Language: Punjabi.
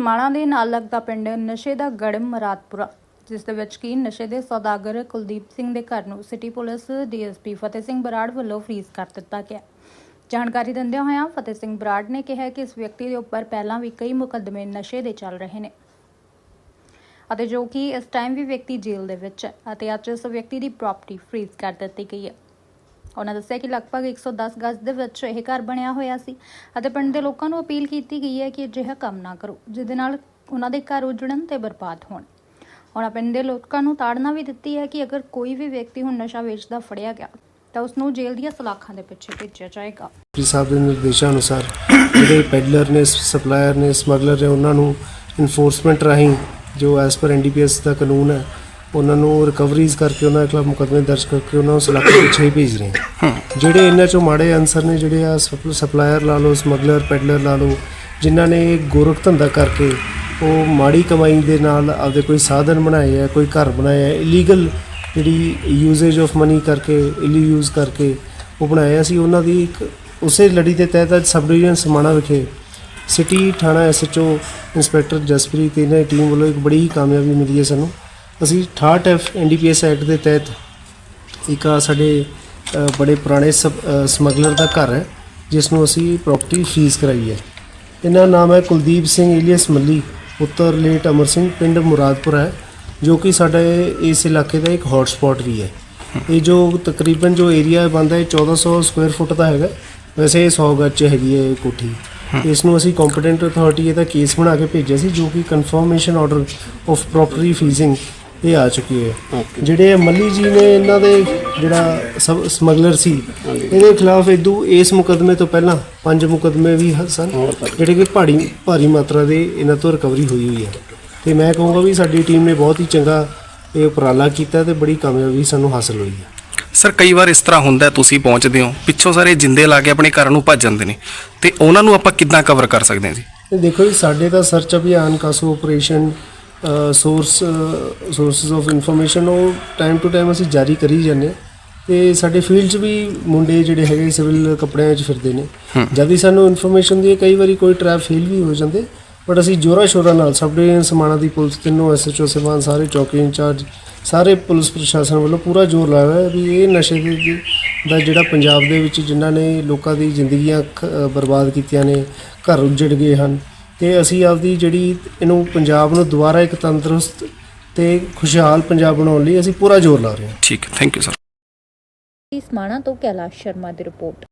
ਸਮਾਣਾ ਦੇ ਨਾਲ ਲੱਗਦਾ ਪਿੰਡ ਨਸ਼ੇ ਦਾ ਗੜਮ ਮਰਾਦਪੁਰਾ, ਜਿਸ ਦੇ ਵਿੱਚ ਕੀ ਨਸ਼ੇ ਦੇ ਸੌਦਾਗਰ ਕੁਲਦੀਪ ਸਿੰਘ ਦੇ ਘਰ ਨੂੰ city police, DSP Fateh Singh Brar ਵੱਲੋਂ ਫ੍ਰੀਜ਼ ਕਰ ਦਿੱਤਾ ਗਿਆ। ਜਾਣਕਾਰੀ ਦਿੰਦਿਆਂ ਹੋਇਆਂ ਫਤਿਹ ਸਿੰਘ ਬਰਾੜ ਨੇ ਕਿਹਾ ਕਿ ਇਸ ਵਿਅਕਤੀ ਦੇ ਉੱਪਰ ਪਹਿਲਾਂ ਵੀ ਕਈ ਮੁਕੱਦਮੇ ਨਸ਼ੇ ਦੇ ਚੱਲ ਰਹੇ ਨੇ ਅਤੇ ਜੋ ਕਿ ਇਸ ਟਾਈਮ ਵੀ ਵਿਅਕਤੀ ਜੇਲ੍ਹ ਦੇ ਵਿੱਚ ਹੈ ਅਤੇ ਅੱਜ ਇਸ ਵਿਅਕਤੀ ਦੀ ਪ੍ਰਾਪਰਟੀ ਫ੍ਰੀਜ਼ ਕਰ ਦਿੱਤੀ ਗਈ ਹੈ। ਉਹਨਾਂ ਦੱਸਿਆ ਕਿ ਲਗਭਗ 110 ਗਜ਼ ਦੇ ਵਿੱਚ ਇਹ ਘਰ ਬਣਿਆ ਹੋਇਆ ਸੀ ਅਤੇ ਪਿੰਡ ਦੇ ਲੋਕਾਂ ਨੂੰ ਅਪੀਲ ਕੀਤੀ ਗਈ ਹੈ ਕਿ ਅਜਿਹਾ ਕੰਮ ਨਾ ਕਰੋ, ਜਿਹਦੇ ਨਾਲ ਉਹਨਾਂ ਦੇ ਘਰ ਉਜੜਨ ਤੇ ਬਰਬਾਦ ਹੋਣ। ਉਹਨਾਂ ਪਿੰਡ ਦੇ ਲੋਕਾਂ ਨੂੰ ਤਾੜਨਾ ਵੀ ਦਿੱਤੀ ਹੈ ਕਿ ਅਗਰ ਕੋਈ ਵੀ ਵਿਅਕਤੀ ਹੁਣ ਨਸ਼ਾ ਵੇਚਦਾ ਫੜਿਆ ਗਿਆ, ਤਾਂ ਉਸ ਨੂੰ ਜੇਲ੍ਹ ਦੀਆਂ ਸਲਾਖਾਂ ਦੇ ਪਿੱਛੇ ਭੇਜਿਆ ਜਾਏਗਾ। ਜੀ ਸਾਹਿਬ ਦੇ ਨਿਰਦੇਸ਼ਾਂ ਅਨੁਸਾਰ ਜਿਹੜੇ ਪੈਡਲਰ ਨੇ, ਸਪਲਾਇਰ ਨੇ, ਸਮਗਲਰ ਨੇ, ਉਹਨਾਂ ਨੂੰ ਇਨਫੋਰਸਮੈਂਟ ਰਾਹੀਂ ਜੋ ਐਸ ਪਰ ਐਨਡੀਪੀਐਸ ਦਾ ਕਾਨੂੰਨ ਹੈ ਉਹਨਾਂ ਨੂੰ ਰਿਕਵਰੀਜ਼ ਕਰਕੇ ਉਹਨਾਂ ਦੇ ਖਿਲਾਫ ਮੁਕੱਦਮੇ ਦਰਜ ਕਰਕੇ ਉਹਨਾਂ ਨੂੰ ਸਲਾਖਾਂ ਪਿੱਛੇ ਹੀ ਭੇਜ ਰਹੇ ਹਾਂ। ਜਿਹੜੇ ਇਹਨਾਂ ਚੋਂ ਮਾੜੇ ਅਨਸਰ ਨੇ, ਜਿਹੜੇ ਆ ਸਪਲਾਇਰ ਲਾ ਲਓ ਸਮਗਲਰ ਪੈਡਲਰ ਲਾ ਲਓ, ਜਿਨ੍ਹਾਂ ਨੇ ਗੋਰਖ ਧੰਦਾ ਕਰਕੇ ਉਹ ਮਾੜੀ ਕਮਾਈ ਦੇ ਨਾਲ ਆਪਦੇ ਕੋਈ ਸਾਧਨ ਬਣਾਏ ਆ, ਕੋਈ ਘਰ ਬਣਾਇਆ ਇਲੀਗਲ ਜਿਹੜੀ ਯੂਜ਼ੇਜ ਆਫ ਮਨੀ ਕਰਕੇ ਇਲੀ ਯੂਜ਼ ਕਰਕੇ ਉਹ ਬਣਾਇਆ ਸੀ। ਉਹਨਾਂ ਦੀ ਇੱਕ ਉਸੇ ਲੜੀ ਦੇ ਤਹਿਤ ਅੱਜ ਸਬ ਡਿਵੀਜ਼ਨ ਸਮਾਣਾ ਵਿਖੇ ਸਿਟੀ ਥਾਣਾ ਐਸਐਚਓ ਇੰਸਪੈਕਟਰ ਜਸਪ੍ਰੀਤ, ਇਹਨਾਂ ਦੀ ਟੀਮ ਵੱਲੋਂ ਇੱਕ ਬੜੀ ਹੀ ਕਾਮਯਾਬੀ ਮਿਲੀ ਹੈ ਸਾਨੂੰ। ਅਸੀਂ 68 ਐਫ ਐਨਡੀਪੀਐਸ ਐਕਟ ਦੇ ਤਹਿਤ ਇੱਕ ਆ ਸਾਡੇ ਬੜੇ ਪੁਰਾਣੇ ਸਮਗਲਰ ਦਾ ਘਰ ਹੈ ਜਿਸ ਨੂੰ ਅਸੀਂ ਪ੍ਰਾਪਰਟੀ ਫੀਸ ਕਰਾਈ ਹੈ। ਇਹਨਾਂ ਦਾ ਨਾਮ ਹੈ ਕੁਲਦੀਪ ਸਿੰਘ ਇਲੀਅਸ ਮੱਲੀ, ਪੁੱਤਰ ਲੇਟ ਅਮਰ ਸਿੰਘ, ਪਿੰਡ ਮੁਰਾਦਪੁਰ ਹੈ, ਜੋ ਕਿ ਸਾਡੇ ਇਸ ਇਲਾਕੇ ਦਾ ਇੱਕ ਹੌਟ ਸਪੌਟ ਵੀ ਹੈ। ਇਹ ਜੋ ਤਕਰੀਬਨ ਜੋ ਏਰੀਆ ਬੰਦਾ ਹੈ 1400 ਸਕੁਅਰ ਫੁੱਟ ਦਾ ਹੈਗਾ। ਵੈਸੇ ਇਹ 100 ਗੱਜ ਚ ਹੈਗੀ ਹੈ ਇਹ ਕੋਠੀ। ਇਸ ਨੂੰ ਅਸੀਂ ਕੰਪੀਟੈਂਟ ਅਥਾਰਟੀ ਇਹਦਾ ਕੇਸ ਬਣਾ ਕੇ ਭੇਜਿਆ ਸੀ, ਜੋ ਕਿ confirmation order of property freezing ਇਹ ਆ ਚੁੱਕੀ ਹੈ। ਜਿਹੜੇ ਮੱਲੀ ਜੀ ਨੇ ਇਹਨਾਂ ਦੇ ਜਿਹੜਾ ਸਬ ਸਮਗਲਰ ਸੀ ਇਹਦੇ ਖਿਲਾਫ ਇਦੂ ਇਸ ਮੁਕਦਮੇ ਤੋਂ ਪਹਿਲਾਂ ਪੰਜ ਮੁਕਦਮੇ ਵੀ ਸਨ ਜਿਹੜੇ ਕਿ ਭਾਰੀ ਭਾਰੀ ਮਾਤਰਾ ਦੇ ਇਹਨਾਂ ਤੋਂ ਰਿਕਵਰੀ ਹੋਈ ਹੋਈ ਹੈ। ਤੇ ਮੈਂ ਕਹੂੰਗਾ ਵੀ ਸਾਡੀ ਟੀਮ ਨੇ ਬਹੁਤ ਹੀ ਚੰਗਾ ਇਹ ਉਪਰਾਲਾ ਕੀਤਾ ਤੇ ਬੜੀ ਕਾਮਯਾਬੀ ਸਾਨੂੰ ਹਾਸਲ ਹੋਈ ਹੈ। ਸਰ ਕਈ ਵਾਰ ਇਸ ਤਰ੍ਹਾਂ ਹੁੰਦਾ ਤੁਸੀਂ ਪਹੁੰਚਦੇ ਹੋ ਪਿੱਛੋਂ ਸਾਰੇ ਜਿੰਦੇ ਲਾ ਕੇ ਆਪਣੇ ਘਰ ਨੂੰ ਭੱਜ ਜਾਂਦੇ ਨੇ। ਤੇ ਉਹਨਾਂ ਨੂੰ ਆਪਾਂ ਕਿੱਦਾਂ ਕਵਰ ਕਰ ਸਕਦੇ ਹਾਂ ਜੀ? ਤੇ ਦੇਖੋ ਜੀ ਸਾਡੇ ਤਾਂ search Abhiyan CASO operation source sources of information ਉਹ ਟਾਈਮ ਟੂ ਟਾਈਮ ਅਸੀਂ ਜਾਰੀ ਕਰੀ ਜਾਂਦੇ ਹਾਂ। ਤੇ ਸਾਡੇ ਫੀਲਡ 'ਚ ਵੀ ਮੁੰਡੇ ਜਿਹੜੇ ਹੈਗੇ ਸਿਵਲ ਕੱਪੜਿਆਂ 'ਚ ਫਿਰਦੇ ਨੇ। ਜਦ ਵੀ ਸਾਨੂੰ ਇਨਫੋਰਮੇਸ਼ਨ ਦੀ ਹੈ, ਕਈ ਵਾਰੀ ਕੋਈ ਟ੍ਰੈਪ ਫੇਲ ਵੀ ਹੋ ਜਾਂਦੇ ਬਟ ਅਸੀਂ ਜੋਰਾ ਸ਼ੋਰਾ ਨਾਲ ਸਬ ਡਿਵੀਜ਼ਨ ਸਮਾਣਾ ਦੀ ਪੁਲਿਸ ਤਿੰਨੋਂ ਐਸਐਚਓ ਸਮਾਨ ਸਾਰੇ ਚੌਕੀ ਇੰਚਾਰਜ ਸਾਰੇ ਪੁਲਿਸ ਪ੍ਰਸ਼ਾਸਨ ਵੱਲੋਂ ਪੂਰਾ ਜ਼ੋਰ ਲਾਇਆ ਹੋਇਆ ਹੈ ਵੀ ਇਹ ਨਸ਼ੇ ਦੇ ਦੇ- ਦਾ ਜਿਹੜਾ ਪੰਜਾਬ ਦੇ ਵਿੱਚ ਜਿਨ੍ਹਾਂ ਨੇ ਲੋਕਾਂ ਦੀ ਜ਼ਿੰਦਗੀਆਂ ਬਰਬਾਦ ਕੀਤੀਆਂ ਨੇ ਘਰ ਉੱਜੜ ਗਏ ਹਨ। ਤੇ ਅਸੀਂ ਆਪਦੀ ਜਿਹੜੀ ਇਹਨੂੰ ਪੰਜਾਬ ਨੂੰ ਦੁਬਾਰਾ ਇੱਕ ਤੰਦਰੁਸਤ ਤੇ ਖੁਸ਼ਹਾਲ ਪੰਜਾਬ ਬਣਾਉਣ ਲਈ ਅਸੀਂ ਪੂਰਾ ਜ਼ੋਰ ਲਾ ਰਹੇ ਹਾਂ। ਠੀਕ ਹੈ ਥੈਂਕ ਯੂ ਸਰ ਸਮਾਣਾ ਤੋਂ ਕੈਲਾਸ਼ ਸ਼ਰਮਾ ਦੀ ਰਿਪੋਰਟ।